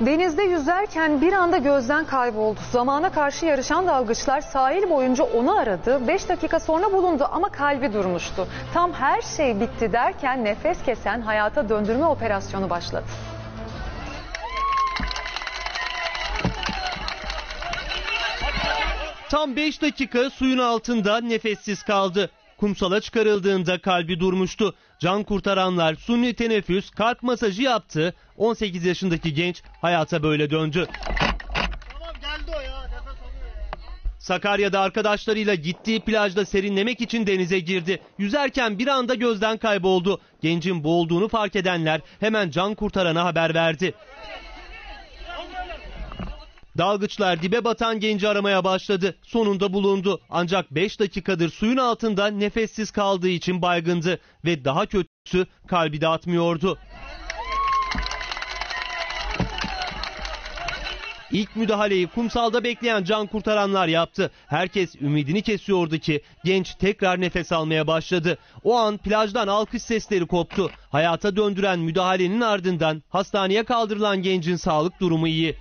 Denizde yüzerken bir anda gözden kayboldu. Zamana karşı yarışan dalgıçlar sahil boyunca onu aradı. 5 dakika sonra bulundu ama kalbi durmuştu. Tam her şey bitti derken nefes kesen hayata döndürme operasyonu başladı. Tam 5 dakika suyun altında nefessiz kaldı. Kumsala çıkarıldığında kalbi durmuştu. Can kurtaranlar suni teneffüs, kalp masajı yaptı. 18 yaşındaki genç hayata böyle döndü. Sakarya'da arkadaşlarıyla gittiği plajda serinlemek için denize girdi. Yüzerken bir anda gözden kayboldu. Gencin boğulduğunu fark edenler hemen can kurtarana haber verdi. Dalgıçlar dibe batan genci aramaya başladı. Sonunda bulundu. Ancak 5 dakikadır suyun altında nefessiz kaldığı için baygındı ve daha kötüsü kalbi de atmıyordu. İlk müdahaleyi kumsalda bekleyen can kurtaranlar yaptı. Herkes ümidini kesiyordu ki genç tekrar nefes almaya başladı. O an plajdan alkış sesleri koptu. Hayata döndüren müdahalenin ardından hastaneye kaldırılan gencin sağlık durumu iyi.